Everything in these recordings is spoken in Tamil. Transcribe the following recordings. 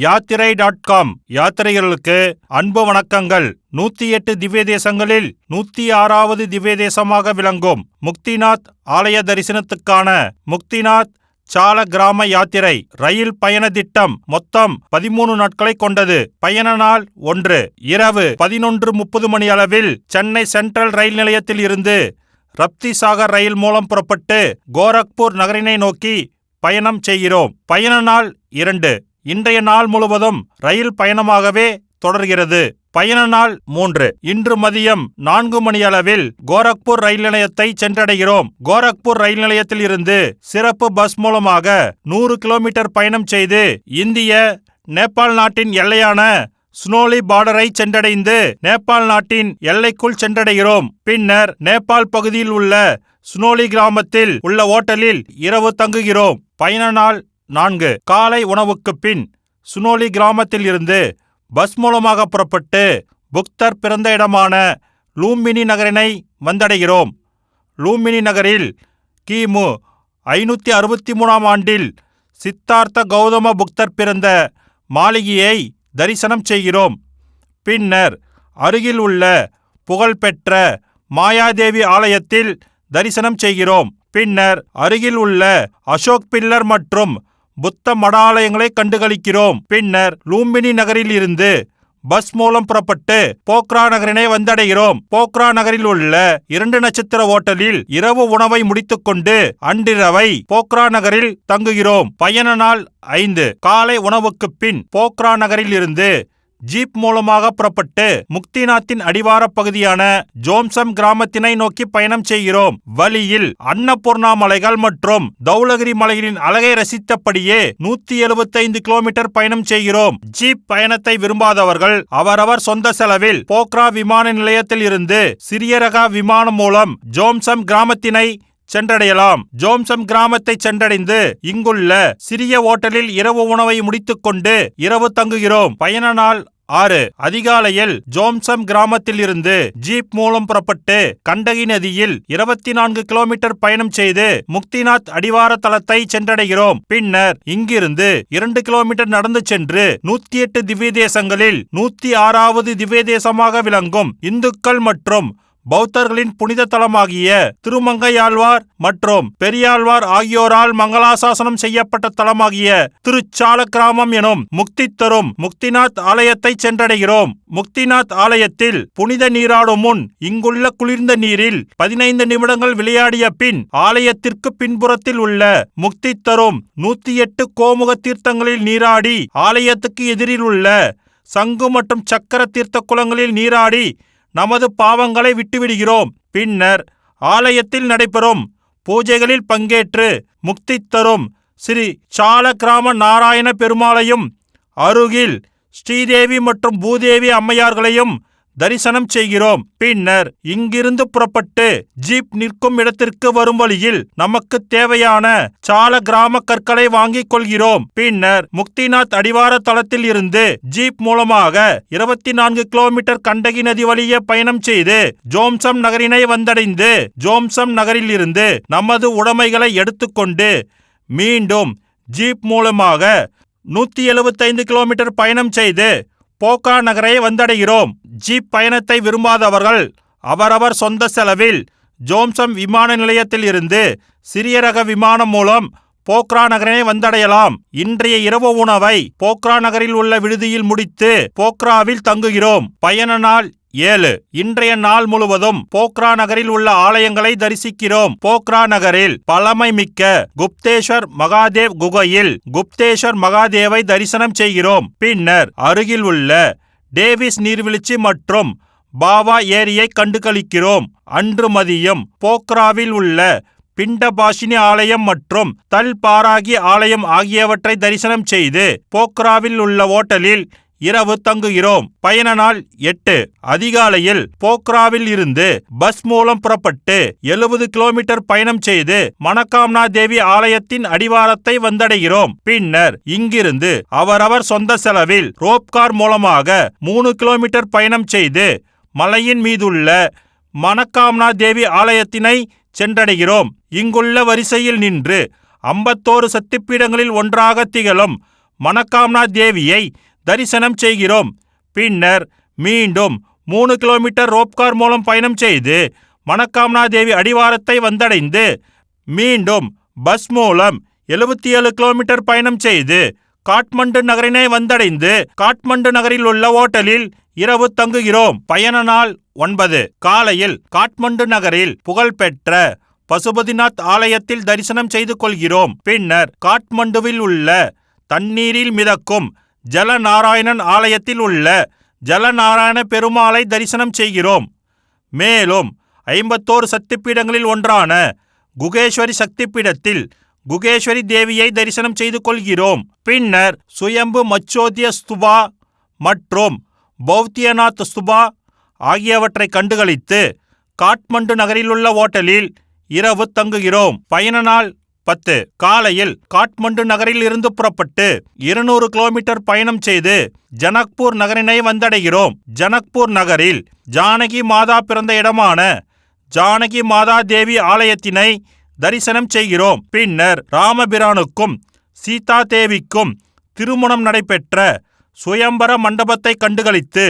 யாத்திரை டாட் காம் யாத்திரைகளுக்கு அன்பு வணக்கங்கள். நூத்தி எட்டு திவ்ய தேசங்களில் நூத்தி ஆறாவது திவ்ய தேசமாக விளங்கும் முக்திநாத் ஆலய தரிசனத்துக்கான முக்திநாத் சால கிராம யாத்திரை. ரயில் பயண திட்டம் மொத்தம் பதிமூணு நாட்களை கொண்டது. பயண நாள் ஒன்று. இரவு பதினொன்று முப்பது மணி அளவில் சென்னை சென்ட்ரல் ரயில் நிலையத்தில் இருந்து ரப்தி சாகர் ரயில் மூலம் புறப்பட்டு கோரக்பூர் நகரினை நோக்கி பயணம் செய்கிறோம். பயண நாள் இரண்டு. இன்றைய நாள் முழுவதும் ரயில் பயணமாகவே தொடர்கிறது. பயண நாள் மூன்று. இன்று மதியம் நான்கு மணியளவில் கோரக்பூர் ரயில் நிலையத்தை சென்றடைகிறோம். கோரக்பூர் ரயில் நிலையத்தில் இருந்து சிறப்பு பஸ் மூலமாக நூறு கிலோமீட்டர் பயணம் செய்து இந்திய நேபாள் நாட்டின் எல்லையான ஸ்னோலி பார்டரை சென்றடைந்து நேபாள் நாட்டின் எல்லைக்குள் சென்றடைகிறோம். பின்னர் நேபாள் பகுதியில் உள்ள ஸ்னோலி கிராமத்தில் உள்ள ஓட்டலில் இரவு தங்குகிறோம். பயண நாள் நான்கு. காலை உணவுக்கு பின் சுனோலி கிராமத்தில் இருந்து பஸ் மூலமாக புறப்பட்டு புக்தர் பிறந்த இடமான லூம்பினி நகரினை வந்தடைகிறோம். லூம்பினி நகரில் கிமு ஐநூற்றி அறுபத்தி மூணாம் ஆண்டில் சித்தார்த்த கௌதம புக்தர் பிறந்த மாளிகையை தரிசனம் செய்கிறோம். பின்னர் அருகில் உள்ள புகழ்பெற்ற மாயாதேவி ஆலயத்தில் தரிசனம் செய்கிறோம். பின்னர் அருகில் உள்ள அசோக் பில்லர் மற்றும் புத்த மடாலயங்களை கண்டுகளிக்கிறோம். பின்னர் லூம்பினி நகரில் இருந்து பஸ் மூலம் புறப்பட்டு போக்ரா நகரினை வந்தடைகிறோம். போக்ரா நகரில் உள்ள இரண்டு நட்சத்திர ஓட்டலில் இரவு உணவை முடித்துக்கொண்டு அன்றிரவை போக்ரா நகரில் தங்குகிறோம். பயண நாள் ஐந்து. காலை உணவுக்கு பின் போக்ரா நகரில் இருந்து ஜீப் மூலமாக புறப்பட்டு முக்திநாத்தின் அடிவார பகுதியான ஜோம்சம் கிராமத்தினை நோக்கி பயணம் செய்கிறோம். வழியில் அன்னபூர்ணா மலைகள் மற்றும் தௌலகிரி மலைகளின் அழகை ரசித்தபடியே நூத்தி எழுபத்தைந்து கிலோமீட்டர் பயணம் செய்கிறோம். ஜீப் பயணத்தை விரும்பாதவர்கள் அவரவர் சொந்த செலவில் போக்ரா விமான நிலையத்தில் இருந்து சிறிய ரக விமானம் மூலம் ஜோம்சம் கிராமத்தினை சென்றடையலாம். ஜோம்சம் கிராமத்தை சென்றடைந்து இங்குள்ள சிறிய ஓட்டலில் இரவு உணவை முடித்துக்கொண்டு இரவு தங்குகிறோம். பயண நாள் ஆறு. அதிகாலையில் ஜோம்சம் கிராமத்தில் இருந்து ஜீப் மூலம் புறப்பட்டு கண்டகி நதியில் இருபத்தி நான்கு கிலோமீட்டர் பயணம் செய்து முக்திநாத் அடிவார தளத்தை சென்றடைகிறோம். பின்னர் இங்கிருந்து இரண்டு கிலோமீட்டர் நடந்து சென்று நூத்தி எட்டு திவ்ய தேசங்களில் நூத்தி ஆறாவது திவ்ய தேசமாக விளங்கும் இந்துக்கள் மற்றும் பௌத்தர்களின் புனித தலமாகிய திருமங்கையாழ்வார் மற்றும் பெரியாழ்வார் ஆகியோரால் மங்களாசாசனம் செய்யப்பட்ட தலமாகிய திருச்சால கிராமம் எனும் முக்தி தரும் முக்திநாத் ஆலயத்தை சென்றடைகிறோம். முக்திநாத் ஆலயத்தில் புனித நீராடும் முன் இங்குள்ள குளிர்ந்த நீரில் பதினைந்து நிமிடங்கள் விளையாடிய பின் ஆலயத்திற்கு பின்புறத்தில் உள்ள முக்தி தரும் நூத்தி எட்டு கோமுக தீர்த்தங்களில் நீராடி ஆலயத்துக்கு எதிரில் உள்ள சங்கு மற்றும் சக்கர தீர்த்த குளங்களில் நீராடி நமது பாவங்களை விட்டுவிடுகிறோம். பின்னர் ஆலயத்தில் நடைபெறும் பூஜைகளில் பங்கேற்று முக்தி தரும் ஸ்ரீ சாலகிராம நாராயண பெருமாளையும் அருகில் ஸ்ரீதேவி மற்றும் பூதேவி அம்மையார்களையும் தரிசனம் செய்கிறோம். பின்னர் இங்கிருந்து புறப்பட்டு ஜீப் நிற்கும் இடத்திற்கு வரும் வழியில் நமக்கு தேவையான சால கிராம கற்களை வாங்கிக் கொள்கிறோம். பின்னர் முக்திநாத் அடிவார தளத்தில் இருந்து ஜீப் மூலமாக இருபத்தி நான்கு கிலோமீட்டர் கண்டகி நதி வழியே பயணம் செய்து ஜோம்சம் நகரினை வந்தடைந்து ஜோம்சம் நகரில் இருந்து நமது உடைமைகளை எடுத்துக்கொண்டு மீண்டும் ஜீப் மூலமாக நூத்தி எழுபத்தைந்து கிலோமீட்டர் பயணம் செய்து போக்கா நகரை வந்தடைகிறோம். ஜீப் பயணத்தை விரும்பாதவர்கள் அவரவர் சொந்த செலவில் ஜோம்சம் விமான நிலையத்தில் இருந்து சிறிய ரக விமானம் மூலம் போக்ரா நகரினை வந்தடையலாம். இன்றைய இரவு உணவை போக்ரா நகரில் உள்ள விடுதியில் முடித்து போக்ராவில் தங்குகிறோம். பயண நாள் ஏழு. இன்றைய நாள் முழுவதும் போக்ரா நகரில் உள்ள ஆலயங்களை தரிசிக்கிறோம். போக்ரா நகரில் பழமை மிக்க குப்தேஸ்வர் மகாதேவ் குகையில் குப்தேஸ்வர் மகாதேவை தரிசனம் செய்கிறோம். பின்னர் அருகில் உள்ள டேவிஸ் நீர்வீழ்ச்சி மற்றும் பாவா ஏரியை கண்டுகளிக்கிறோம். அன்று மதியம் போக்ராவில் உள்ள பிண்டபாஷினி ஆலயம் மற்றும் தல் பாராகி ஆலயம் ஆகியவற்றை தரிசனம் செய்து போக்ராவில் உள்ள ஓட்டலில் இரவு தங்குகிறோம். பயண நாள் எட்டு. அதிகாலையில் போக்ராவில் இருந்து பஸ் மூலம் புறப்பட்டு எழுபது கிலோமீட்டர் பயணம் செய்து மணக்காம்னா தேவி ஆலயத்தின் அடிவாரத்தை வந்தடைகிறோம். பின்னர் இங்கிருந்து அவரவர் சொந்த செலவில் ரோப்கார் மூலமாக மூணு கிலோமீட்டர் பயணம் செய்து மலையின் மீதுள்ள மணக்காம்னா தேவி ஆலயத்தினை சென்றடைகிறோம். இங்குள்ள வரிசையில் நின்று ஐம்பத்தோரு சக்திப்பீடங்களில் ஒன்றாக திகழும் மணக்காம்னா தேவியை தரிசனம் செய்கிறோம். பின்னர் மீண்டும் மூணு கிலோமீட்டர் ரோப்கார் மூலம் பயணம் செய்து மணக்காம்னா தேவி அடிவாரத்தை வந்தடைந்து மீண்டும் பஸ் மூலம் எழுபத்தி ஏழு கிலோமீட்டர் பயணம் செய்து காட்மண்டு நகரினை வந்தடைந்து காட்மண்டு நகரில் உள்ள ஓட்டலில் இரவு தங்குகிறோம். பயண நாள் ஒன்பது. காலையில் காட்மண்டு நகரில் புகழ்பெற்ற பசுபதிநாத் ஆலயத்தில் தரிசனம் செய்து கொள்கிறோம். பின்னர் காட்மண்டுவில் உள்ள தண்ணீரில் மிதக்கும் ஜலநாராயணன் ஆலயத்தில் உள்ள ஜலநாராயண பெருமாளை தரிசனம் செய்கிறோம். மேலும் ஐம்பத்தோரு சக்திப்பீடங்களில் ஒன்றான குகேஸ்வரி சக்திப்பீடத்தில் குகேஸ்வரி தேவியை தரிசனம் செய்து கொள்கிறோம். பின்னர் சுயம்பு மச்சோத்திய ஸ்துபா மற்றும் பௌத்தியநாத் ஸ்துபா ஆகியவற்றை கண்டுகளித்து காட்மண்டு நகரிலுள்ள ஓட்டலில் இரவு தங்குகிறோம். பயண நாள் பத்து. காலையில் காட்மண்டு நகரில் இருந்து புறப்பட்டு இருநூறு கிலோமீட்டர் பயணம் செய்து ஜனக்பூர் நகரினை வந்தடைகிறோம். ஜனக்பூர் நகரில் ஜானகி மாதா பிறந்த இடமான ஜானகி மாதா தேவி ஆலயத்தினை தரிசனம் செய்கிறோம். பின்னர் ராமபிரானுக்கும் சீதா தேவிக்கும் திருமணம் நடைபெற்ற சுயம்பர மண்டபத்தை கண்டுகளித்து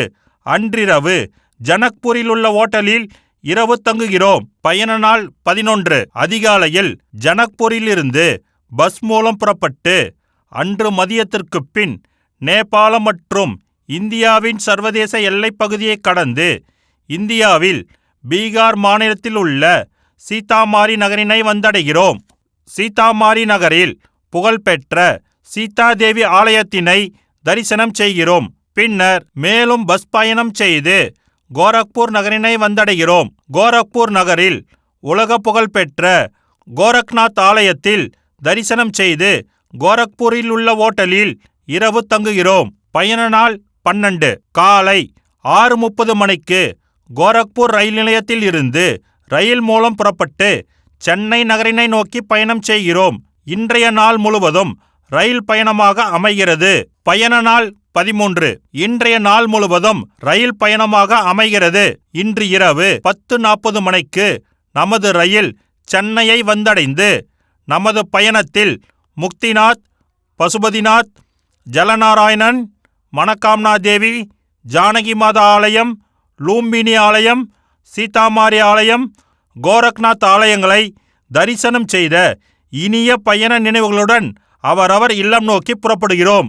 அன்றிரவு ஜனக்பூரில் உள்ள ஓட்டலில் இரவு தங்குகிறோம். பயண நாள் பதினொன்று. அதிகாலையில் ஜனக்பூரிலிருந்து பஸ் மூலம் புறப்பட்டு அன்று மதியத்திற்குப் பின் நேபாளம் மற்றும் இந்தியாவின் சர்வதேச எல்லைப் பகுதியை கடந்து இந்தியாவில் பீகார் மாநிலத்தில் உள்ள சீதாமாரி நகரினை வந்தடைகிறோம். சீதாமாரி நகரில் புகழ்பெற்ற சீதாதேவி ஆலயத்தினை தரிசனம் செய்கிறோம். பின்னர் மேலும் பஸ் பயணம் செய்து கோரக்பூர் நகரினை வந்தடைகிறோம். கோரக்பூர் நகரில் உலக புகழ்பெற்ற கோரக்நாத் ஆலயத்தில் தரிசனம் செய்து கோரக்பூரில் உள்ள ஓட்டலில் இரவு தங்குகிறோம். பயண நாள் பன்னெண்டு. காலை ஆறு முப்பது மணிக்கு கோரக்பூர் ரயில் நிலையத்தில் இருந்து ரயில் மூலம் புறப்பட்டு சென்னை நகரினை நோக்கி பயணம் செய்கிறோம். இன்றைய நாள் முழுவதும் ரயில் பயணமாக அமைகிறது. பயண நாள் பதிமூன்று. இன்றைய நாள் முழுவதும் ரயில் பயணமாக அமைகிறது. இன்று இரவு பத்து நாற்பது மணிக்கு நமது ரயில் சென்னையை வந்தடைந்து நமது பயணத்தில் முக்திநாத் பசுபதிநாத் ஜலநாராயணன் மணக்காம்னா தேவி ஜானகி மாதா ஆலயம் லூம்பினி ஆலயம் சீதாமாரி ஆலயம் கோரக்நாத் ஆலயங்களை தரிசனம் செய்த இனிய பயண நினைவுகளுடன் அவரவர் இல்லம் நோக்கி புறப்படுகிறோம்.